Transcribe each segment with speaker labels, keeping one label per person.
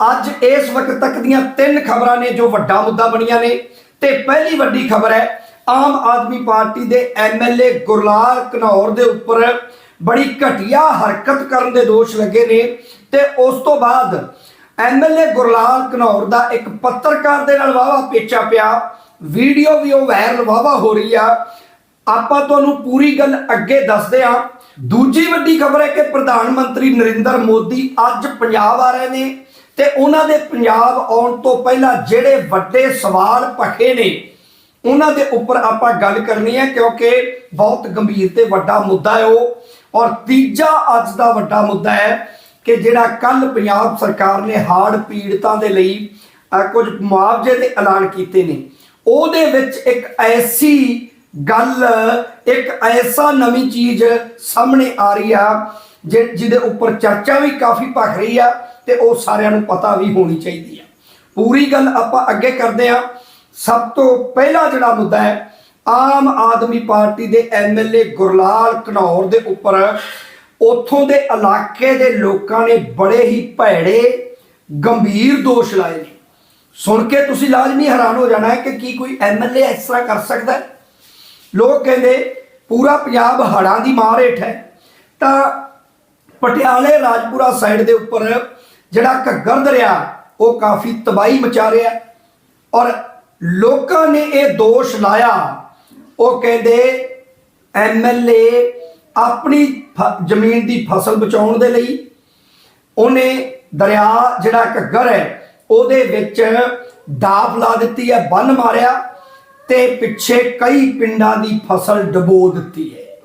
Speaker 1: ਅੱਜ ਇਸ ਵਕਤ ਤੱਕ ਦੀਆਂ ਤਿੰਨ ਖਬਰਾਂ ਨੇ ਜੋ ਵੱਡਾ ਮੁੱਦਾ ਬਣੀਆਂ ਨੇ ਤੇ ਪਹਿਲੀ ਵੱਡੀ ਖਬਰ ਹੈ, ਆਮ ਆਦਮੀ ਪਾਰਟੀ ਦੇ ਐਮਐਲਏ ਗੁਰਲਾਲ ਘਨੌਰ ਦੇ ਉੱਪਰ ਬੜੀ ਘਟੀਆ ਹਰਕਤ ਕਰਨ ਦੇ ਦੋਸ਼ ਲੱਗੇ ਨੇ ਤੇ ਉਸ ਤੋਂ ਬਾਅਦ ਐਮਐਲਏ ਗੁਰਲਾਲ ਘਨੌਰ ਦਾ ਇੱਕ ਪੱਤਰਕਾਰ ਦੇ ਨਾਲ ਵਾਵਾ ਪੇਚਾ ਪਿਆ, ਵੀਡੀਓ ਵੀ ਉਹ ਵਾਇਰਲ ਵਾਵਾ ਹੋ ਰਹੀ ਆ। ਆਪਾਂ ਤੁਹਾਨੂੰ ਪੂਰੀ ਗੱਲ ਅੱਗੇ ਦੱਸਦੇ ਹਾਂ। ਦੂਜੀ ਵੱਡੀ ਖਬਰ ਹੈ ਕਿ ਪ੍ਰਧਾਨ ਮੰਤਰੀ ਨਰਿੰਦਰ ਮੋਦੀ ਅੱਜ ਪੰਜਾਬ ਆ ਰਹੇ ਨੇ। ਤੇ ਉਹਨਾਂ ਦੇ ਪੰਜਾਬ ਆਉਣ ਤੋਂ ਪਹਿਲਾਂ ਜਿਹੜੇ ਵੱਡੇ ਸਵਾਲ ਭਖੇ ਨੇ, ਉਹਨਾਂ ਦੇ ਉੱਪਰ ਆਪਾਂ ਗੱਲ ਕਰਨੀ ਹੈ ਕਿਉਂਕਿ ਬਹੁਤ ਗੰਭੀਰ ਤੇ ਵੱਡਾ ਮੁੱਦਾ ਹੈ ਉਹ। ਔਰ ਤੀਜਾ ਅੱਜ ਦਾ ਵੱਡਾ ਮੁੱਦਾ ਹੈ ਕਿ ਜਿਹੜਾ ਕੱਲ ਪੰਜਾਬ ਸਰਕਾਰ ਨੇ ਹਾਰਡ ਪੀੜਤਾਂ ਦੇ ਲਈ ਕੁਝ ਮੁਆਵਜ਼ੇ ਦੇ ਐਲਾਨ ਕੀਤੇ ਨੇ। ਉਹਦੇ ਵਿੱਚ ਇੱਕ ਐਸੀ ਗੱਲ, ਇੱਕ ਐਸਾ ਨਵੀਂ ਚੀਜ਼ ਸਾਹਮਣੇ ਆ ਰਹੀ ਆ, ਜਿ- ਜਿਹਦੇ ਉੱਪਰ ਚਰਚਾ ਵੀ ਕਾਫੀ ਭਖ ਰਹੀ ਆ। ਤੇ ਉਹ ਸਾਰਿਆਂ ਨੂੰ ਪਤਾ ਵੀ ਹੋਣੀ ਚਾਹੀਦੀ ਹੈ ਪੂਰੀ ਗੱਲ ਆਪਾਂ ਅੱਗੇ ਕਰਦੇ ਆ ਸਭ ਤੋਂ ਪਹਿਲਾ ਜਿਹੜਾ ਮੁੱਦਾ ਹੈ, ਆਮ ਆਦਮੀ ਪਾਰਟੀ ਦੇ ਐਮਐਲਏ ਗੁਰਲਾਲ ਘਨੌਰ ਦੇ ਉੱਪਰ ਉੱਥੋਂ ਦੇ ਇਲਾਕੇ ਦੇ ਲੋਕਾਂ ਨੇ ਬੜੇ ਹੀ ਭੈੜੇ, ਗੰਭੀਰ ਦੋਸ਼ ਲਾਏ ਨੇ। ਸੁਣ ਕੇ ਤੁਸੀਂ ਲਾਜ਼ਮੀ ਹੈਰਾਨ ਹੋ ਜਾਣਾ ਹੈ ਕਿ ਕੀ ਕੋਈ ਐਮਐਲਏ ਇਸ ਤਰ੍ਹਾਂ ਕਰ ਸਕਦਾ ਹੈ? ਲੋਕ ਕਹਿੰਦੇ, ਪੂਰਾ ਪੰਜਾਬ ਹੜ੍ਹਾਂ ਦੀ ਮਾਰ ਹੇਠ ਹੈ। ਤਾਂ ਪਟਿਆਲੇ ਰਾਜਪੁਰਾ ਸਾਈਡ ਦੇ ਉੱਪਰ ਜਿਹੜਾ ਘੱਗਰ ਦਰਿਆ, ਉਹ ਕਾਫੀ ਤਬਾਹੀ ਮਚਾ ਰਿਹਾ। ਔਰ ਲੋਕਾਂ ਨੇ ਇਹ ਦੋਸ਼ ਲਾਇਆ। ਉਹ ਕਹਿੰਦੇ ਐਮਐਲਏ ਆਪਣੀ ਫ- ਜ਼ਮੀਨ ਦੀ ਫਸਲ ਬਚਾਉਣ ਦੇ ਲਈ ਉਹਨੇ ਦਰਿਆ ਜਿਹੜਾ ਘੱਗਰ ਹੈ, ਉਹਦੇ ਵਿੱਚ ਡਾਫ ਲਾ ਦਿੱਤੀ ਹੈ, ਬੰਨ ਮਾਰਿਆ ਤੇ ਪਿੱਛੇ ਕਈ ਪਿੰਡਾਂ ਦੀ ਫਸਲ ਡਬੋ ਦਿੱਤੀ ਹੈ।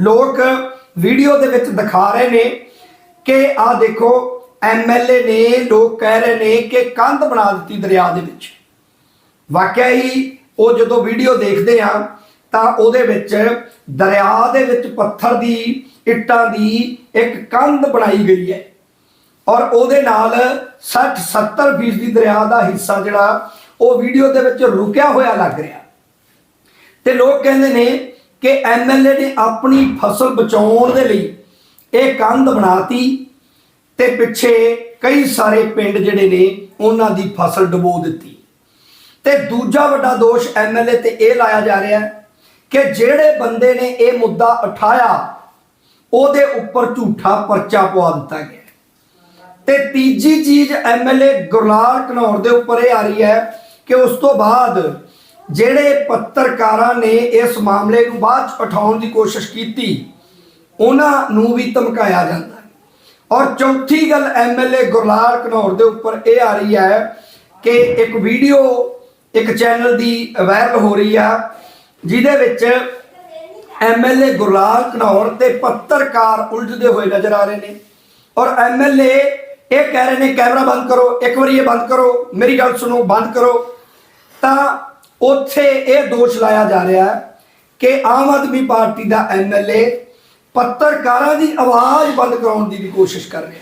Speaker 1: ਲੋਕ ਵੀਡੀਓ ਦੇ ਵਿੱਚ ਦਿਖਾ ਰਹੇ ਨੇ ਕਿ ਆਹ ਦੇਖੋ ਐਮਐਲਏ ਨੇ, ਲੋਕ ਕਹਿ ਰਹੇ ਨੇ ਕਿ ਕੰਧ ਬਣਾ ਦਿੱਤੀ ਦਰਿਆ ਦੇ ਵਿੱਚ। ਵਾਕਿਆ ਹੀ ਉਹ ਜਦੋਂ ਵੀਡੀਓ ਦੇਖਦੇ ਆ, ਤਾਂ ਉਹਦੇ ਵਿੱਚ ਦਰਿਆ ਦੇ ਵਿੱਚ ਪੱਥਰ ਦੀ, ਇੱਟਾਂ ਦੀ ਇੱਕ ਕੰਧ ਬਣਾਈ ਗਈ ਹੈ। ਔਰ ਉਹਦੇ ਨਾਲ 60 70 ਫੀਸਦੀ ਦਰਿਆ ਦਾ ਹਿੱਸਾ ਜਿਹੜਾ, ਉਹ ਵੀਡੀਓ ਦੇ ਵਿੱਚ ਰੁਕਿਆ ਹੋਇਆ ਲੱਗ ਰਿਹਾ। ਤੇ ਲੋਕ ਕਹਿੰਦੇ ਨੇ ਕਿ ਐਮਐਲਏ ਨੇ ਆਪਣੀ ਫਸਲ ਬਚਾਉਣ ਦੇ ਲਈ ਇਹ ਕੰਧ ਬਣਾਤੀ ਤੇ ਪਿੱਛੇ ਕਈ ਸਾਰੇ ਪਿੰਡ ਜਿਹੜੇ ਨੇ, ਉਹਨਾਂ ਦੀ ਫਸਲ ਡੁਬੋ ਦਿੱਤੀ। ਤੇ ਦੂਜਾ ਵੱਡਾ ਦੋਸ਼ ਐਮਐਲਏ ਤੇ ਇਹ ਲਾਇਆ ਜਾ ਰਿਹਾ ਹੈ ਕਿ ਜਿਹੜੇ ਬੰਦੇ ਨੇ ਇਹ ਮੁੱਦਾ ਉਠਾਇਆ, ਉਹਦੇ ਉੱਪਰ ਝੂਠਾ ਪਰਚਾ ਪਵਾ ਦਿੱਤਾ ਗਿਆ ਤੇ ਤੀਜੀ ਚੀਜ਼ ਐਮਐਲਏ ਗੁਰਲਾਲ ਕਨੌਰ ਦੇ ਉੱਪਰ ਇਹ ਆ ਰਹੀ ਹੈ ਕਿ ਉਸ ਤੋਂ ਬਾਅਦ ਜਿਹੜੇ ਪੱਤਰਕਾਰਾਂ ਨੇ ਇਸ ਮਾਮਲੇ ਨੂੰ ਬਾਅਦ ਚ ਉਠਾਉਣ ਦੀ ਕੋਸ਼ਿਸ਼ ਕੀਤੀ, ਉਹਨਾਂ ਨੂੰ ਵੀ ਧਮਕਾਇਆ ਜਾਂਦਾ ਔਰ ਚੌਥੀ ਗੱਲ ਐਮਐਲਏ ਗੁਰਲਾਲ ਘਨੌਰ ਦੇ ਉੱਪਰ ਇਹ ਆ ਰਹੀ ਹੈ ਕਿ ਇੱਕ ਵੀਡੀਓ, ਇੱਕ ਚੈਨਲ ਦੀ ਵਾਇਰਲ ਹੋ ਰਹੀ ਆ, ਜਿਹਦੇ ਵਿੱਚ ਐਮਐਲਏ ਗੁਰਲਾਲ ਘਨੌਰ ਤੇ ਪੱਤਰਕਾਰ ਉਲਝਦੇ ਹੋਏ ਨਜ਼ਰ ਆ ਰਹੇ ਨੇ। ਔਰ ਐਮਐਲਏ ਇਹ ਕਹਿ ਰਹੇ ਨੇ, ਕੈਮਰਾ ਬੰਦ ਕਰੋ, ਇੱਕ ਵਾਰੀ ਇਹ ਬੰਦ ਕਰੋ, ਮੇਰੀ ਗੱਲ ਸੁਣੋ, ਬੰਦ ਕਰੋ। ਤਾਂ ਉੱਥੇ ਇਹ ਦੋਸ਼ ਲਾਇਆ ਜਾ ਰਿਹਾ ਹੈ ਕਿ ਆਮ ਆਦਮੀ ਪਾਰਟੀ ਦਾ ਐਮਐਲਏ ਪੱਤਰਕਾਰਾਂ ਦੀ ਆਵਾਜ਼ ਬੰਦ ਕਰਾਉਣ ਦੀ ਵੀ ਕੋਸ਼ਿਸ਼ ਕਰ ਰਿਹਾ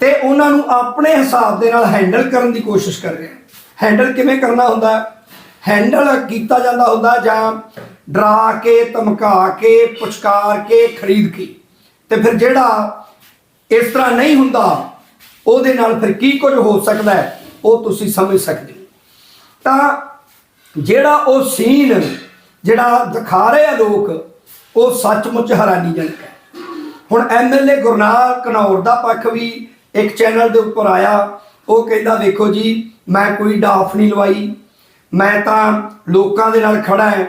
Speaker 1: ਤੇ ਉਹਨਾਂ ਨੂੰ ਆਪਣੇ ਹਿਸਾਬ ਦੇ ਨਾਲ ਹੈਂਡਲ ਕਰਨ ਦੀ ਕੋਸ਼ਿਸ਼ ਕਰ ਰਿਹਾ ਹੈਂਡਲ ਕਿਵੇਂ ਕਰਨਾ ਹੁੰਦਾ? ਹੈਂਡਲ ਕੀਤਾ ਜਾਂਦਾ ਹੁੰਦਾ ਜਾਂ ਡਰਾ ਕੇ, ਧਮਕਾ ਕੇ, ਪੁਚਕਾਰ ਕੇ, ਖਰੀਦ ਕੇ। ਤੇ ਫਿਰ ਜਿਹੜਾ ਇਸ ਤਰ੍ਹਾਂ ਨਹੀਂ ਹੁੰਦਾ, ਉਹਦੇ ਨਾਲ ਫਿਰ ਕੀ ਕੁਝ ਹੋ ਸਕਦਾ ਉਹ ਤੁਸੀਂ ਸਮਝ ਸਕਦੇ ਹੋ। ਤਾਂ ਜਿਹੜਾ ਉਹ ਸੀਨ ਜਿਹੜਾ ਦਿਖਾ ਰਹੇ ਆ ਲੋਕ ਉਹ ਸੱਚਮੁੱਚ ਹੈਰਾਨੀਜਨਕ ਹੈ। ਹੁਣ ਐਮਐਲਏ ਗੁਰਨਾਲ ਕਨੌਰ ਦਾ ਪੱਖ ਵੀ ਇੱਕ ਚੈਨਲ ਦੇ ਉੱਪਰ ਆਇਆ। ਉਹ ਕਹਿੰਦਾ ਵੇਖੋ ਜੀ, ਮੈਂ ਕੋਈ ਡਾਫ ਨਹੀਂ ਲਵਾਈ। ਮੈਂ ਤਾਂ ਲੋਕਾਂ ਦੇ ਨਾਲ ਖੜਾ ਹਾਂ।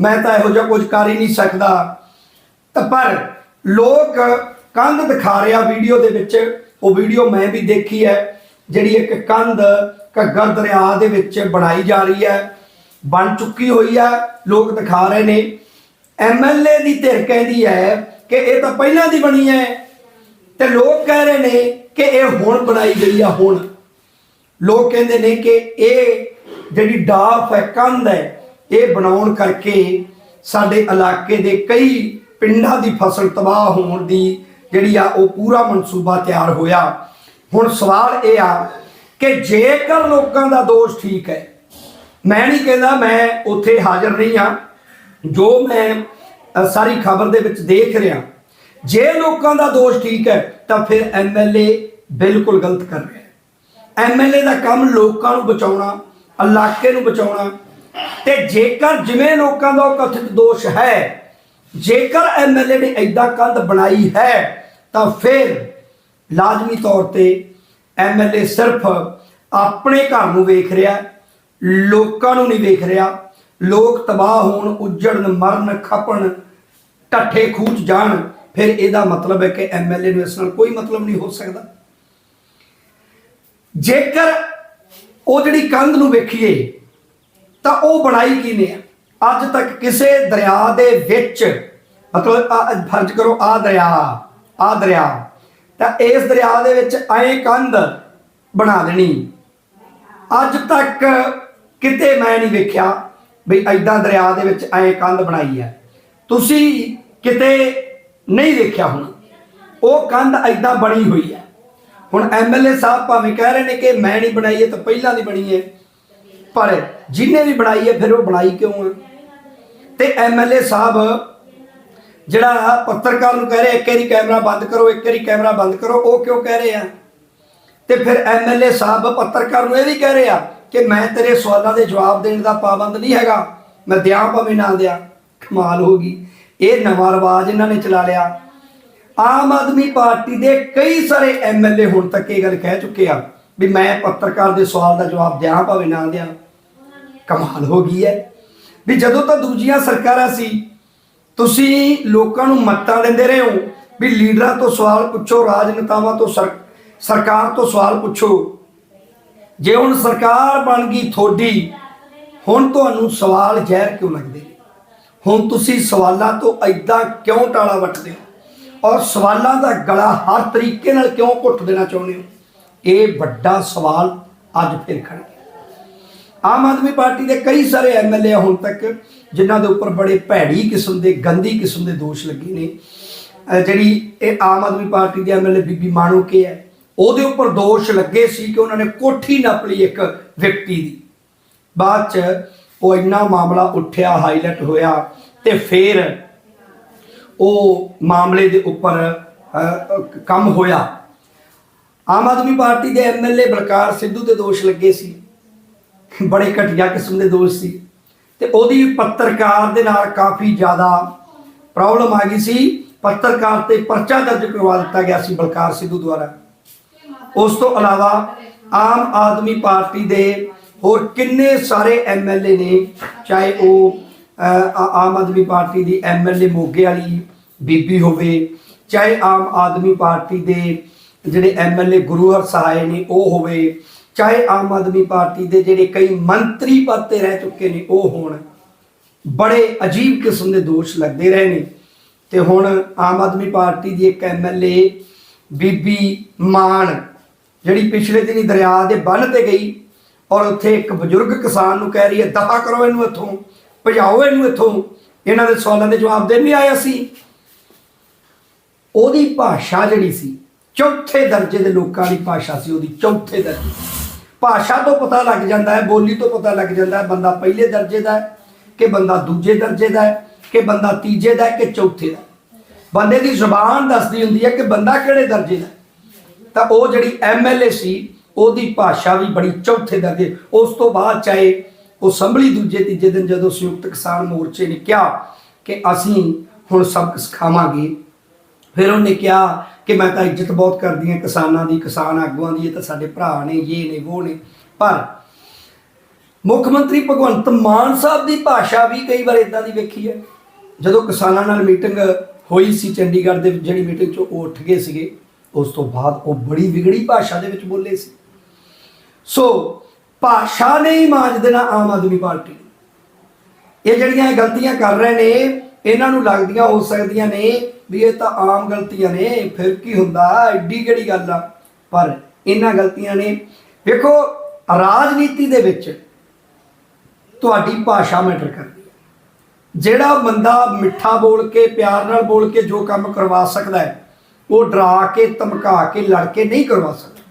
Speaker 1: ਮੈਂ ਤਾਂ ਇਹੋ ਜਿਹਾ ਕੁਝ ਕਰ ਹੀ ਨਹੀਂ ਸਕਦਾ। ਤਾਂ ਪਰ ਲੋਕ ਕੰਧ ਦਿਖਾ ਰਿਹਾ ਵੀਡੀਓ ਦੇ ਵਿੱਚ। ਉਹ ਵੀਡੀਓ ਮੈਂ ਵੀ ਦੇਖੀ ਹੈ, ਜਿਹੜੀ ਇੱਕ ਕੰਧ ਘੱਗਰ ਦਰਿਆ ਦੇ ਵਿੱਚ ਬਣਾਈ ਜਾ ਰਹੀ ਹੈ। ਬਣ ਚੁੱਕੀ ਹੋਈ ਹੈ। ਲੋਕ ਦਿਖਾ ਰਹੇ ਨੇ। ਐਮਐਲਏ ਦੀ ਧਿਰ ਕਹਿੰਦੀ ਹੈ ਕਿ ਇਹ ਤਾਂ ਪਹਿਲਾਂ ਦੀ ਬਣੀ ਹੈ। ਤੇ ਲੋਕ ਕਹਿ ਰਹੇ ਨੇ ਕਿ ਇਹ ਹੁਣ ਬਣਾਈ ਗਈ ਆ, ਹੁਣ। ਲੋਕ ਕਹਿੰਦੇ ਨੇ ਕਿ ਇਹ ਜਿਹੜੀ ਡਾਫ ਹੈ, ਕੰਧ ਹੈ, ਇਹ ਬਣਾਉਣ ਕਰਕੇ ਸਾਡੇ ਇਲਾਕੇ ਦੇ ਕਈ ਪਿੰਡਾਂ ਦੀ ਫਸਲ ਤਬਾਹ ਹੋਣ ਦੀ ਜਿਹੜੀ ਆ, ਉਹ ਪੂਰਾ ਮਨਸੂਬਾ ਤਿਆਰ ਹੋਇਆ। ਹੁਣ ਸਵਾਲ ਇਹ ਆ ਕਿ ਜੇਕਰ ਲੋਕਾਂ ਦਾ ਦੋਸ਼ ਠੀਕ ਹੈ, ਮੈਂ ਨਹੀਂ ਕਹਿੰਦਾ ਮੈਂ ਉੱਥੇ ਹਾਜ਼ਰ ਨਹੀਂ ਹਾਂ। ਜੋ ਮੈਂ ਸਾਰੀ ਖਬਰ ਦੇ ਵਿੱਚ ਦੇਖ ਰਿਹਾ, ਜੇ ਲੋਕਾਂ ਦਾ ਦੋਸ਼ ਠੀਕ ਹੈ, ਤਾਂ ਫਿਰ ਐਮਐਲਏ ਬਿਲਕੁਲ ਗਲਤ ਕਰ ਰਿਹਾ ਹੈ। ਐਮਐਲਏ ਦਾ ਕੰਮ ਲੋਕਾਂ ਨੂੰ ਬਚਾਉਣਾ, ਇਲਾਕੇ ਨੂੰ ਬਚਾਉਣਾ, ਤੇ ਜੇਕਰ ਜਿਵੇਂ ਲੋਕਾਂ ਦਾ ਉਹ ਕਥਿਤ ਦੋਸ਼ ਹੈ, ਜੇਕਰ ਐਮਐਲਏ ਨੇ ਐਦਾਂ ਕੰਧ ਬਣਾਈ ਹੈ, ਤਾਂ ਫਿਰ ਲਾਜ਼ਮੀ ਤੌਰ ਤੇ ਐਮਐਲਏ ਸਿਰਫ ਆਪਣੇ ਘਰ ਨੂੰ ਵੇਖ ਰਿਹਾ, ਲੋਕਾਂ ਨੂੰ ਨਹੀਂ ਵੇਖ ਰਿਹਾ ਲੋਕ ਤਬਾਹ ਹੋਣ, ਉੱਜੜਨ, ਮਰਨ, ਖਪਣ ਟੱਠੇ ਖੂਚ ਜਾਣ, ਫਿਰ ਇਹਦਾ ਮਤਲਬ ਹੈ ਕਿ ਐਮਐਲਏ ਨੂੰ ਇਸ ਨਾਲ ਕੋਈ ਮਤਲਬ ਨਹੀਂ ਹੋ ਸਕਦਾ। ਜੇਕਰ ਉਹ ਜਿਹੜੀ ਕੰਧ ਨੂੰ ਵੇਖੀਏ, ਤਾਂ ਉਹ ਬਣਾਈ ਕਿਨੇ ਆ? ਅੱਜ ਤੱਕ ਕਿਸੇ ਦਰਿਆ ਦੇ ਵਿੱਚ, ਮਤਲਬ ਫਰਜ਼ ਕਰੋ ਆ ਦਰਿਆ ਆ ਦਰਿਆ, ਤਾਂ ਇਸ ਦਰਿਆ ਦੇ ਵਿੱਚ ਐ ਕੰਧ ਬਣਾ ਦੇਣੀ। ਅੱਜ ਤੱਕ ਕਿਤੇ ਮੈਂ ਨਹੀਂ ਵੇਖਿਆ ਵੀ ਐਦਾਂ ਦਰਿਆ ਦੇ ਵਿੱਚ ਐ ਕੰਧ ਬਣਾਈ ਹੈ। ਤੁਸੀਂ ਕਿਤੇ ਨਹੀਂ ਦੇਖਿਆ ਹੁਣ। ਉਹ ਕੰਧ ਐਦਾਂ ਬਣੀ ਹੋਈ ਹੈ। ਹੁਣ ਐਮਐਲਏ ਸਾਹਿਬ ਭਾਵੇਂ ਕਹਿ ਰਹੇ ਨੇ ਕਿ ਮੈਂ ਨਹੀਂ ਬਣਾਈ ਇਹ ਤਾਂ ਪਹਿਲਾਂ ਦੀ ਬਣੀ ਹੈ। ਪਰ ਜਿਹਨੇ ਵੀ ਬਣਾਈ ਹੈ, ਫਿਰ ਉਹ ਬਣਾਈ ਕਿਉਂ ਹੈ? ਤੇ ਐਮਐਲਏ ਸਾਹਿਬ ਜਿਹੜਾ ਪੱਤਰਕਾਰ ਨੂੰ ਕਹਿ ਰਿਹਾ ਇੱਕ ਵਾਰੀ ਕੈਮਰਾ ਬੰਦ ਕਰੋ, ਇੱਕ ਵਾਰੀ ਕੈਮਰਾ ਬੰਦ ਕਰੋ, ਉਹ ਕਿਉਂ ਕਹਿ ਰਹੇ ਆ? ਤੇ ਫਿਰ ਐਮਐਲਏ ਸਾਹਿਬ ਪੱਤਰਕਾਰ ਨੂੰ ਇਹ ਵੀ ਕਹਿ ਰਹੇ ਆ ਕਿ ਮੈਂ ਤੇਰੇ ਸਵਾਲਾਂ ਦੇ ਜਵਾਬ ਦੇਣ ਦਾ ਪਾਬੰਦ ਨਹੀਂ ਹੈਗਾ। ਮੈਂ ਦਿਆਂ ਭਾਵੇਂ ਨਾ ਦਿਆਂ, ਕਮਾਲ ਹੋ ਗਈ। ਇਹ ਨਵਾਂ ਰਿਵਾਜ ਇਹਨਾਂ ਨੇ ਚਲਾ ਲਿਆ। ਆਮ ਆਦਮੀ ਪਾਰਟੀ ਦੇ ਕਈ ਸਾਰੇ ਐਮਐਲਏ ਹੁਣ ਤੱਕ ਇਹ ਗੱਲ ਕਹਿ ਚੁੱਕੇ ਆ ਵੀ ਮੈਂ ਪੱਤਰਕਾਰ ਦੇ ਸਵਾਲ ਦਾ ਜਵਾਬ ਦਿਆਂ ਭਾਵੇਂ ਨਾ ਦਿਆਂ। ਕਮਾਲ ਹੋ ਗਈ ਹੈ। ਵੀ ਜਦੋਂ ਤਾਂ ਦੂਜੀਆਂ ਸਰਕਾਰਾਂ ਸੀ, ਤੁਸੀਂ ਲੋਕਾਂ ਨੂੰ ਮੱਤਾਂ ਦਿੰਦੇ ਰਹੇ ਹੋ ਵੀ ਲੀਡਰਾਂ ਤੋਂ ਸਵਾਲ ਪੁੱਛੋ, ਰਾਜਨੇਤਾਵਾਂ ਤੋਂ ਸਰ- ਸਰਕਾਰ ਤੋਂ ਸਵਾਲ ਪੁੱਛੋ। ਜੇ ਹੁਣ ਸਰਕਾਰ ਬਣ ਗਈ ਥੋੜੀ ਹੁਣ ਤੁਹਾਨੂੰ ਸਵਾਲ ਜ਼ਹਿਰ ਕਿਉਂ ਲੱਗਦੇ? ਨੇ? ਹੁਣ ਤੁਸੀਂ ਸਵਾਲਾਂ ਤੋਂ ਐਦਾਂ ਕਿਉਂ ਟਾਲਾ ਵੱਟਦੇ ਹੋ? ਔਰ ਸਵਾਲਾਂ ਦਾ ਗਲਾ ਹਰ ਤਰੀਕੇ ਨਾਲ ਕਿਉਂ ਘੁੱਟ ਦੇਣਾ ਚਾਹੁੰਦੇ ਹੋ? ਇਹ ਵੱਡਾ ਸਵਾਲ ਅੱਜ ਫਿਰ ਖੜ ਗਿਆ। ਆਮ ਆਦਮੀ ਪਾਰਟੀ ਦੇ ਕਈ ਸਾਰੇ ਐਮਐਲਏ ਹੁਣ ਤੱਕ, ਜਿਨ੍ਹਾਂ ਦੇ ਉੱਪਰ ਬੜੇ ਭੈੜੀ ਕਿਸਮ ਦੇ, ਗੰਦੀ ਕਿਸਮ ਦੇ ਦੋਸ਼ ਲੱਗੇ ਨੇ। ਜਿਹੜੀ ਇਹ ਆਮ ਆਦਮੀ ਪਾਰਟੀ ਦੇ ਐਮਐਲਏ ਬੀਬੀ ਮਾਣੂ ਕੇ ਹੈ ਉਹਦੇ ਉੱਪਰ ਦੋਸ਼ ਲੱਗੇ ਸੀ ਕਿ ਉਹਨਾਂ ਨੇ ਕੋਠੀ ਨੱਪ ਲਈ ਇੱਕ ਵਿਅਕਤੀ ਦੀ। ਬਾਅਦ ਚ ਉਹ ਇੰਨਾ ਮਾਮਲਾ ਉੱਠਿਆ ਹਾਈਲਾਈਟ ਹੋਇਆ ਤੇ ਫਿਰ ਉਹ ਮਾਮਲੇ ਦੇ ਉੱਪਰ ਕੰਮ ਹੋਇਆ। ਆਮ ਆਦਮੀ ਪਾਰਟੀ ਦੇ ਐਮਐਲਏ ਬਲਕਾਰ ਸਿੱਧੂ ਤੇ ਦੋਸ਼ ਲੱਗੇ ਸੀ। ਬੜੇ ਘਟੀਆ ਕਿਸਮ ਦੇ ਦੋਸ਼ ਸੀ। ਤੇ ਉਹਦੀ ਪੱਤਰਕਾਰ ਦੇ ਨਾਲ ਕਾਫੀ ਜ਼ਿਆਦਾ ਪ੍ਰੋਬਲਮ ਆ ਗਈ ਸੀ। ਪੱਤਰਕਾਰ ਤੇ ਪਰਚਾ ਦਰਜ ਕਰਵਾ ਦਿੱਤਾ ਗਿਆ ਸੀ ਬਲਕਾਰ ਸਿੱਧੂ ਦੁਆਰਾ। ਉਸ ਤੋਂ ਇਲਾਵਾ ਆਮ ਆਦਮੀ ਪਾਰਟੀ ਦੇ ਹੋਰ ਕਿੰਨੇ ਸਾਰੇ ਐਮਐਲਏ ਨੇ, ਚਾਹੇ ਉਹ ਆਮ ਆਦਮੀ ਪਾਰਟੀ ਦੀ ਐਮਐਲਏ ਮੋਗੇ ਵਾਲੀ ਬੀਬੀ ਹੋਵੇ, ਚਾਹੇ ਆਮ ਆਦਮੀ ਪਾਰਟੀ ਦੇ ਜਿਹੜੇ ਐਮਐਲਏ ਗੁਰੂ ਹਰਸਹਾਏ ਨੇ, ਉਹ ਹੋਵੇ, ਚਾਹੇ ਆਮ ਆਦਮੀ ਪਾਰਟੀ ਦੇ ਜਿਹੜੇ ਕਈ ਮੰਤਰੀ ਪਦ ਤੇ ਰਹਿ ਚੁੱਕੇ ਨੇ, ਉਹ ਹੋਣ। ਬੜੇ ਅਜੀਬ ਕਿਸਮ ਦੇ ਦੋਸ਼ ਲੱਗਦੇ ਰਹੇ ਨੇ। ਤੇ ਹੁਣ ਆਮ ਆਦਮੀ ਪਾਰਟੀ ਦੀ ਇੱਕ ਐਮਐਲਏ ਬੀਬੀ ਮਾਨ ਜਿਹੜੀ ਪਿਛਲੇ ਦਿਨੀ ਦਰਿਆ ਦੇ ਬੰਨ ਤੇ ਗਈ ਔਰ ਉੱਥੇ ਇੱਕ ਬਜ਼ੁਰਗ ਕਿਸਾਨ ਨੂੰ ਕਹਿ ਰਹੀ ਹੈ, ਦਫਾ ਕਰੋ ਇਹਨੂੰ ਇੱਥੋਂ, ਭਜਾਓ ਇਹਨੂੰ ਇੱਥੋਂ। ਇਹਨਾਂ ਦੇ ਸਵਾਲਾਂ ਦੇ ਜਵਾਬ ਦੇਣ ਨਹੀਂ ਆਇਆ ਸੀ ਉਹਦੀ ਭਾਸ਼ਾ ਜਿਹੜੀ ਸੀ, ਚੌਥੇ ਦਰਜੇ ਦੇ ਲੋਕਾਂ ਦੀ ਭਾਸ਼ਾ ਸੀ ਉਹਦੀ, ਚੌਥੇ ਦਰਜੇ। ਭਾਸ਼ਾ ਤੋਂ ਪਤਾ ਲੱਗ ਜਾਂਦਾ ਹੈ, ਬੋਲੀ ਤੋਂ ਪਤਾ ਲੱਗ ਜਾਂਦਾ ਹੈ, ਬੰਦਾ ਪਹਿਲੇ ਦਰਜੇ ਦਾ ਹੈ ਕਿ ਬੰਦਾ ਦੂਜੇ ਦਰਜੇ ਦਾ ਹੈ, ਕਿ ਬੰਦਾ ਤੀਜੇ ਦਾ ਹੈ, ਕਿ ਚੌਥੇ ਦਾ ਬੰਦੇ ਦੀ ਜ਼ੁਬਾਨ ਦੱਸਦੀ ਹੁੰਦੀ ਹੈ ਕਿ ਬੰਦਾ ਕਿਹੜੇ ਦਰਜੇ ਦਾ ਤਾਂ ਉਹ ਜਿਹੜੀ ਐਮਐਲਏ ਸੀ, ਉਹਦੀ ਭਾਸ਼ਾ ਵੀ ਬੜੀ ਚੌਥੇ ਦਰਜੇ। ਉਸ ਤੋਂ ਬਾਅਦ ਚਾਹੇ ਉਹ ਸੰਭਲੀ ਦੂਜੇ, ਤੀਜੇ ਦਿਨ ਜਦੋਂ ਸੰਯੁਕਤ ਕਿਸਾਨ ਮੋਰਚੇ ਨੇ ਕਿਹਾ ਕਿ ਅਸੀਂ ਹੁਣ ਸਬਕ ਸਿਖਾਵਾਂਗੇ, ਫਿਰ ਉਹਨੇ ਕਿਹਾ ਕਿ ਮੈਂ ਤਾਂ ਇੱਜ਼ਤ ਬਹੁਤ ਕਰਦੀ ਹਾਂ ਕਿਸਾਨਾਂ ਦੀ, ਕਿਸਾਨ ਆਗੂਆਂ ਦੀ, ਇਹ ਤਾਂ ਸਾਡੇ ਭਰਾ ਨੇ, ਇਹ ਨੇ, ਉਹ ਨੇ। ਪਰ ਮੁੱਖ ਮੰਤਰੀ ਭਗਵੰਤ ਮਾਨ ਸਾਹਿਬ ਦੀ ਭਾਸ਼ਾ ਵੀ ਕਈ ਵਾਰ ਇਦਾਂ ਦੀ ਵੇਖੀ ਹੈ। ਜਦੋਂ ਕਿਸਾਨਾਂ ਨਾਲ ਮੀਟਿੰਗ ਹੋਈ ਸੀ ਚੰਡੀਗੜ੍ਹ ਦੇ ਜਿਹੜੀ ਮੀਟਿੰਗ 'ਚ ਉਹ ਉੱਠ ਗਏ ਸੀਗੇ ਉਸ ਤੋਂ ਬਾਅਦ ਉਹ ਬੜੀ ਵਿਗੜੀ ਭਾਸ਼ਾ ਦੇ ਵਿੱਚ ਬੋਲੇ ਸੀ। ਸੋ ਭਾਸ਼ਾ ਨੇ ਹੀ ਮਾਜ ਦੇਣਾ ਆਮ ਆਦਮੀ ਪਾਰਟੀ। ਇਹ ਜਿਹੜੀਆਂ ਇਹ ਗਲਤੀਆਂ ਕਰ ਰਹੇ ਨੇ, ਇਹਨਾਂ ਨੂੰ ਲੱਗਦੀਆਂ ਹੋ ਸਕਦੀਆਂ ਨੇ ਵੀ ਇਹ ਤਾਂ ਆਮ ਗਲਤੀਆਂ ਨੇ, ਫਿਰ ਕੀ ਹੁੰਦਾ, ਐਡੀ ਕਿਹੜੀ ਗੱਲ ਆ? ਪਰ ਇਹਨਾਂ ਗਲਤੀਆਂ ਨੇ। ਵੇਖੋ, ਰਾਜਨੀਤੀ ਦੇ ਵਿੱਚ ਤੁਹਾਡੀ ਭਾਸ਼ਾ ਮੈਟਰ ਕਰਦੀ ਹੈ। ਜਿਹੜਾ ਬੰਦਾ ਮਿੱਠਾ ਬੋਲ ਕੇ, ਪਿਆਰ ਨਾਲ ਬੋਲ ਕੇ ਜੋ ਕੰਮ ਕਰਵਾ ਸਕਦਾ ਹੈ ਉਹ ਡਰਾ ਕੇ, ਧਮਕਾ ਕੇ ਲੜ ਕੇ ਨਹੀਂ ਕਰਵਾ ਸਕਦਾ।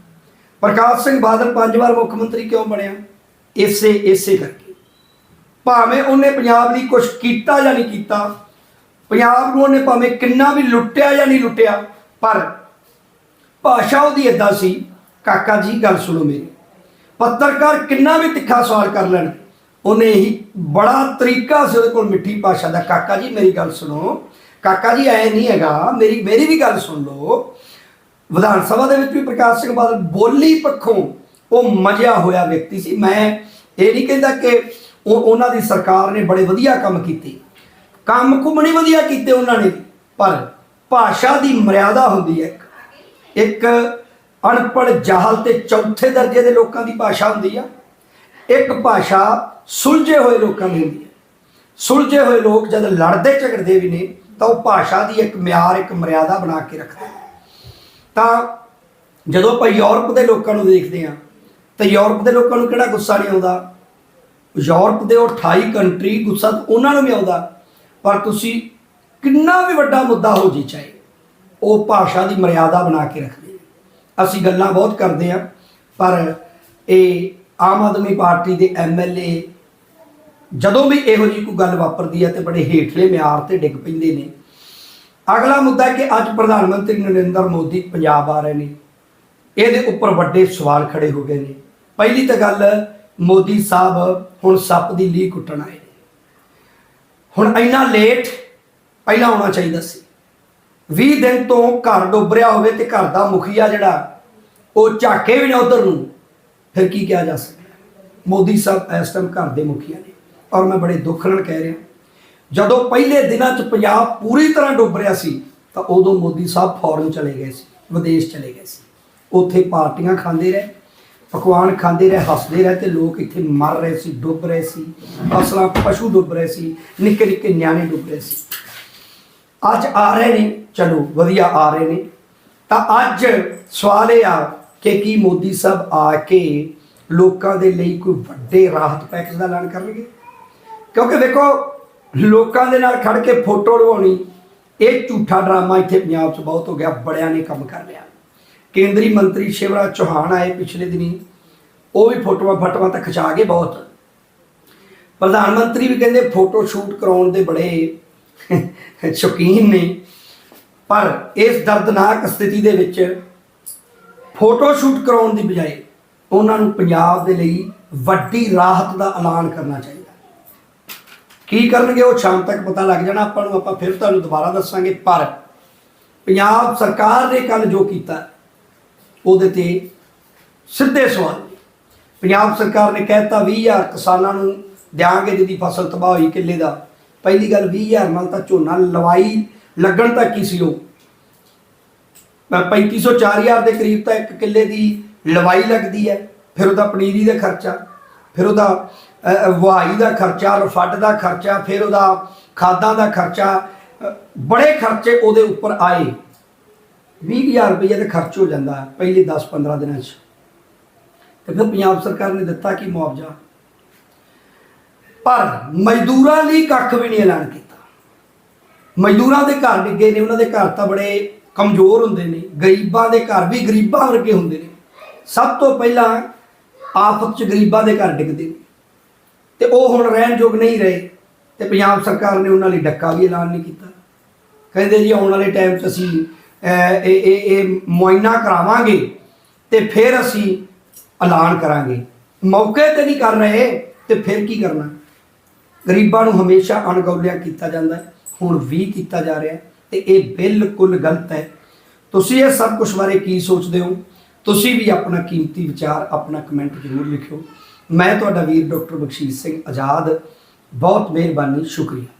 Speaker 1: ਪ੍ਰਕਾਸ਼ ਸਿੰਘ ਬਾਦਲ ਪੰਜ ਵਾਰ ਮੁੱਖ ਮੰਤਰੀ ਕਿਉਂ ਬਣਿਆ? ਇਸੇ ਇਸੇ ਕਰਕੇ। ਭਾਵੇਂ ਉਹਨੇ ਪੰਜਾਬ ਲਈ ਕੁਝ ਕੀਤਾ ਜਾਂ ਨਹੀਂ ਕੀਤਾ, ਪੰਜਾਬ ਨੂੰ ਉਹਨੇ ਭਾਵੇਂ ਕਿੰਨਾ ਵੀ ਲੁੱਟਿਆ ਜਾਂ ਨਹੀਂ ਲੁੱਟਿਆ, ਪਰ ਭਾਸ਼ਾ ਉਹਦੀ ਏਦਾਂ ਸੀ, ਕਾਕਾ ਜੀ, ਗੱਲ ਸੁਣੋ ਮੇਰੀ। ਪੱਤਰਕਾਰ ਕਿੰਨਾ ਵੀ ਤਿੱਖਾ ਸਵਾਲ ਕਰ ਲੈਣ, ਉਹਨੇ ਹੀ ਬੜਾ ਤਰੀਕਾ ਸੀ ਉਹਦੇ ਕੋਲ ਮਿੱਠੀ ਭਾਸ਼ਾ ਦਾ, ਕਾਕਾ ਜੀ, ਮੇਰੀ ਗੱਲ ਸੁਣੋ ਕਾਕਾ ਜੀ, ਐ ਨਹੀਂ ਹੈਗਾ। ਮੇਰੀ ਮੇਰੀ ਵੀ ਗੱਲ ਸੁਣ ਲਓ। ਵਿਧਾਨ ਸਭਾ ਦੇ ਵਿੱਚ ਵੀ ਪ੍ਰਕਾਸ਼ ਸਿੰਘ ਬਾਦਲ ਬੋਲੀ ਪੱਖੋਂ ਉਹ ਮਜਿਆ ਹੋਇਆ ਵਿਅਕਤੀ ਸੀ। ਮੈਂ ਇਹ ਨਹੀਂ ਕਹਿੰਦਾ ਕਿ ਉਹ, ਉਹਨਾਂ ਦੀ ਸਰਕਾਰ ਨੇ ਬੜੇ ਵਧੀਆ ਕੰਮ ਕੀਤੇ। ਕੰਮ ਕੁ ਬੜੇ ਵਧੀਆ ਕੀਤੇ ਉਹਨਾਂ ਨੇ, ਪਰ ਭਾਸ਼ਾ ਦੀ ਮਰਿਆਦਾ ਹੁੰਦੀ ਹੈ ਇੱਕ। ਇੱਕ ਅਨਪੜ੍ਹ ਜਾਹਲ ਤੇ ਚੌਥੇ ਦਰਜੇ ਦੇ ਲੋਕਾਂ ਦੀ ਭਾਸ਼ਾ ਹੁੰਦੀ ਆ। ਇੱਕ ਭਾਸ਼ਾ ਸੁਲਝੇ ਹੋਏ ਲੋਕਾਂ ਦੀ ਹੁੰਦੀ ਹੈ। ਸੁਲਝੇ ਹੋਏ ਲੋਕ ਜਦ ਲੜਦੇ ਝਗੜਦੇ ਵੀ ਨੇ ਤਾਂ ਉਹ ਭਾਸ਼ਾ ਦੀ ਇੱਕ ਮਿਆਰ, ਇੱਕ ਮਰਿਆਦਾ ਬਣਾ ਕੇ ਰੱਖਦੇ ਨੇ। ਤਾਂ ਜਦੋਂ ਆਪਾਂ ਯੂਰਪ ਦੇ ਲੋਕਾਂ ਨੂੰ ਦੇਖਦੇ ਹਾਂ, ਤਾਂ ਯੂਰਪ ਦੇ ਲੋਕਾਂ ਨੂੰ ਕਿਹੜਾ ਗੁੱਸਾ ਨਹੀਂ ਆਉਂਦਾ? ਯੂਰਪ ਦੇ ਉਹ 28 ਕੰਟਰੀ ਗੁੱਸਾ ਉਹਨਾਂ ਨੂੰ ਵੀ ਆਉਂਦਾ, ਪਰ ਤੁਸੀਂ ਕਿੰਨਾ ਵੀ ਵੱਡਾ ਮੁੱਦਾ ਹੋ ਜੀ ਚਾਹੇ, ਉਹ ਭਾਸ਼ਾ ਦੀ ਮਰਿਆਦਾ ਬਣਾ ਕੇ ਰੱਖਦੇ ਅਸੀਂ ਗੱਲਾਂ ਬਹੁਤ ਕਰਦੇ ਹਾਂ, ਪਰ ਇਹ ਆਮ ਆਦਮੀ ਪਾਰਟੀ ਦੇ ਐਮਐਲਏ ਜਦੋਂ ਵੀ ਇਹੋ ਜਿਹੀ ਕੋਈ ਗੱਲ ਵਾਪਰਦੀ ਹੈ ਤੇ ਬੜੇ ਹੇਠਲੇ ਮਿਆਰ ਤੇ ਡਿੱਗ ਪੈਂਦੇ ਨੇ। ਅਗਲਾ ਮੁੱਦਾ ਕਿ ਅੱਜ ਪ੍ਰਧਾਨ ਮੰਤਰੀ ਨਰਿੰਦਰ ਮੋਦੀ ਪੰਜਾਬ ਆ ਰਹੇ ਨੇ। ਇਹਦੇ ਉੱਪਰ ਵੱਡੇ ਸਵਾਲ ਖੜੇ ਹੋ ਗਏ ਨੇ। ਪਹਿਲੀ ਤਾਂ ਗੱਲ, ਮੋਦੀ ਸਾਹਿਬ ਹੁਣ ਸੱਪ ਦੀ ਲੀਹ ਕੁੱਟਣ ਆਏ ਨੇ। ਹੁਣ ਇੰਨਾ ਲੇਟ ਪਹਿਲਾਂ ਆਉਣਾ ਚਾਹੀਦਾ ਸੀ। 20 ਦਿਨ ਤੋਂ ਘਰ ਡੁੱਬ ਰਿਹਾ ਹੋਵੇ ਤੇ ਘਰ ਦਾ ਮੁਖੀਆ ਜਿਹੜਾ, ਉਹ ਝਾਕੇ ਵੀ ਨਾ ਉਧਰ ਨੂੰ। ਫਿਰ ਕੀ ਕਿਹਾ ਜਾ ਸਕਦਾ? ਮੋਦੀ ਸਾਹਿਬ ਇਸ ਟਾਈਮ ਘਰ ਦੇ ਮੁਖੀਆ ਨੇ। ਔਰ ਮੈਂ ਬੜੇ ਦੁੱਖ ਨਾਲ ਕਹਿ ਰਿਹਾ। ਜਦੋਂ ਪਹਿਲੇ ਦਿਨਾਂ 'ਚ ਪੰਜਾਬ ਪੂਰੀ ਤਰ੍ਹਾਂ ਡੁੱਬ ਰਿਹਾ ਸੀ, ਤਾਂ ਉਦੋਂ ਮੋਦੀ ਸਾਹਿਬ ਫੌਰਨ ਚਲੇ ਗਏ ਸੀ, ਵਿਦੇਸ਼ ਚਲੇ ਗਏ ਸੀ। ਉੱਥੇ ਪਾਰਟੀਆਂ ਖਾਂਦੇ ਰਹੇ, ਪਕਵਾਨ ਖਾਂਦੇ ਰਹੇ, ਹੱਸਦੇ ਰਹੇ ਤੇ ਲੋਕ ਇੱਥੇ ਮਰ ਰਹੇ ਸੀ, ਡੁੱਬ ਰਹੇ ਸੀ। ਫਸਲਾਂ, ਪਸ਼ੂ ਡੁੱਬ ਰਹੇ ਸੀ, ਨਿੱਕੇ ਨਿੱਕੇ ਨਿਆਣੇ ਡੁੱਬ ਰਹੇ ਸੀ। ਅੱਜ ਆ ਰਹੇ ਨੇ, ਚਲੋ ਵਧੀਆ ਆ ਰਹੇ ਨੇ। ਤਾਂ ਅੱਜ ਸਵਾਲ ਇਹ ਆ ਕਿ ਕੀ ਮੋਦੀ ਸਾਹਿਬ ਆ ਕੇ ਲੋਕਾਂ ਦੇ ਲਈ ਕੋਈ ਵੱਡੇ ਰਾਹਤ ਪੈਕੇਜ ਦਾ ਐਲਾਨ ਕਰਨਗੇ? ਕਿਉਂਕਿ ਵੇਖੋ ਲੋਕਾਂ ਦੇ ਨਾਲ ਖੜ ਕੇ ਫੋਟੋ ਲਵਾਉਣੀ, ਇਹ ਝੂਠਾ ਡਰਾਮਾ ਇੱਥੇ ਪੰਜਾਬ 'ਚ ਬਹੁਤ ਹੋ ਗਿਆ, ਬੜਿਆਂ ਨੇ ਕੰਮ ਕਰ ਲਿਆ। ਕੇਂਦਰੀ ਮੰਤਰੀ ਸ਼ਿਵਰਾਜ ਚੌਹਾਨ ਆਏ ਪਿਛਲੇ ਦਿਨੀ, ਉਹ ਵੀ ਫੋਟੋਆਂ ਫਟਵਾ ਤਾਂ ਖਿਚਾ ਗਏ ਬਹੁਤ। ਪ੍ਰਧਾਨ ਮੰਤਰੀ ਵੀ ਕਹਿੰਦੇ ਫੋਟੋ ਸ਼ੂਟ ਕਰਾਉਣ ਦੇ ਬੜੇ ਸ਼ੌਕੀਨ ਨੇ। ਪਰ ਇਸ ਦਰਦਨਾਕ ਸਥਿਤੀ ਦੇ ਵਿੱਚ ਫੋਟੋ ਸ਼ੂਟ ਕਰਾਉਣ ਦੀ ਬਜਾਏ ਉਹਨਾਂ ਨੂੰ ਪੰਜਾਬ ਦੇ ਲਈ ਵੱਡੀ ਰਾਹਤ ਦਾ ਐਲਾਨ ਕਰਨਾ ਚਾਹੀਦਾ। ਕੀ ਕਰਨਗੇ ਉਹ ਸ਼ਾਮ ਤੱਕ ਪਤਾ ਲੱਗ ਜਾਣਾ, ਆਪਾਂ ਨੂੰ, ਆਪਾਂ ਫਿਰ ਤੁਹਾਨੂੰ ਦੁਬਾਰਾ ਦੱਸਾਂਗੇ। ਪਰ ਪੰਜਾਬ ਸਰਕਾਰ ਨੇ ਕੱਲ ਜੋ ਕੀਤਾ, ਉਹਦੇ ਤੇ ਸਿੱਧੇ ਸਵਾਲ ਪੰਜਾਬ ਸਰਕਾਰ ਨੇ ਕਹਿਤਾ 20000 ਕਿਸਾਨਾਂ ਨੂੰ ਦਿਆਂਗੇ ਜਿਹਦੀ ਫਸਲ ਤਬਾਹ ਹੋਈ ਕਿੱਲੇ ਦਾ। ਪਹਿਲੀ ਗੱਲ 20000 ਨਾਲ ਤਾਂ ਝੋਨਾ ਲਵਾਈ, ਲੱਗਣ ਤੱਕ ਹੀ ਸੀ ਉਹ? 3500 4000 ਦੇ ਕਰੀਬ ਤਾਂ ਇੱਕ ਕਿੱਲੇ ਦੀ ਲਵਾਈ ਲੱਗਦੀ ਹੈ, ਫਿਰ ਉਹਦਾ ਪਨੀਰੀ ਦਾ ਖਰਚਾ, ਫਿਰ ਉਹਦਾ ਵਹਾਈ ਦਾ ਖਰਚਾ ਰਫੱਡ ਦਾ ਖਰਚਾ, ਫਿਰ ਉਹਦਾ ਖਾਦਾਂ ਦਾ ਖਰਚਾ ਬੜੇ ਖਰਚੇ ਉਹਦੇ ਉੱਪਰ ਆਏ। 20000 ਰੁਪਏ ਤੇ ਖਰਚ ਹੋ ਜਾਂਦਾ ਪਹਿਲੇ 10-15 ਦਿਨਾਂ 'ਚ। ਤੇ ਫਿਰ ਪੰਜਾਬ ਸਰਕਾਰ ਨੇ ਦਿੱਤਾ ਕੀ ਮੁਆਵਜ਼ਾ? ਪਰ ਮਜ਼ਦੂਰਾਂ ਲਈ ਕੱਖ ਵੀ ਨਹੀਂ ਐਲਾਨ ਕੀਤਾ। ਮਜ਼ਦੂਰਾਂ ਦੇ ਘਰ ਡਿੱਗੇ ਨੇ, ਉਹਨਾਂ ਦੇ ਘਰ ਤਾਂ ਬੜੇ ਕਮਜ਼ੋਰ ਹੁੰਦੇ ਨੇ, ਗਰੀਬਾਂ ਦੇ ਘਰ ਵੀ ਗਰੀਬਾਂ ਵਰਗੇ ਹੁੰਦੇ ਨੇ। ਸਭ ਤੋਂ ਪਹਿਲਾਂ ਆਫਤ 'ਚ ਗਰੀਬਾਂ ਦੇ ਘਰ ਡਿੱਗਦੇ ਨੇ। ਤੇ ਉਹ ਹੁਣ ਰਹਿਣ ਯੋਗ ਨਹੀਂ ਰਹੇ। ਤੇ ਪੰਜਾਬ ਸਰਕਾਰ ਨੇ ਉਹਨਾਂ ਲਈ ਡੱਕਾ ਵੀ ਐਲਾਨ ਨਹੀਂ ਕੀਤਾ। ਕਹਿੰਦੇ ਜੀ ਆਉਣ ਵਾਲੇ ਟਾਈਮ 'ਚ ਅਸੀਂ ਇਹ ਇਹ ਇਹ ਮੁਆਇਨਾ ਕਰਾਵਾਂਗੇ ਤੇ ਫਿਰ ਅਸੀਂ ਐਲਾਨ ਕਰਾਂਗੇ। ਮੌਕੇ ਤੇ ਨਹੀਂ ਕਰ ਰਹੇ ਤੇ ਫਿਰ ਕੀ ਕਰਨਾ? ਗਰੀਬਾਂ ਨੂੰ ਹਮੇਸ਼ਾ ਅਣਗੌਲਿਆ ਕੀਤਾ ਜਾਂਦਾ ਹੈ, ਹੁਣ ਵੀ ਕੀਤਾ ਜਾ ਰਿਹਾ ਹੈ ਤੇ ਇਹ ਬਿਲਕੁਲ ਗਲਤ ਹੈ। ਤੁਸੀਂ ਇਹ ਸਭ ਕੁਝ ਬਾਰੇ ਕੀ ਸੋਚਦੇ ਹੋ? ਤੁਸੀਂ ਵੀ ਆਪਣਾ ਕੀਮਤੀ ਵਿਚਾਰ, ਆਪਣਾ ਕਮੈਂਟ ਜ਼ਰੂਰ ਲਿਖਿਓ। ਮੈਂ ਤੁਹਾਡਾ ਵੀਰ ਡਾਕਟਰ ਬਖਸ਼ੀਸ਼ ਸਿੰਘ ਆਜ਼ਾਦ। ਬਹੁਤ ਮਿਹਰਬਾਨੀ ਸ਼ੁਕਰੀਆ।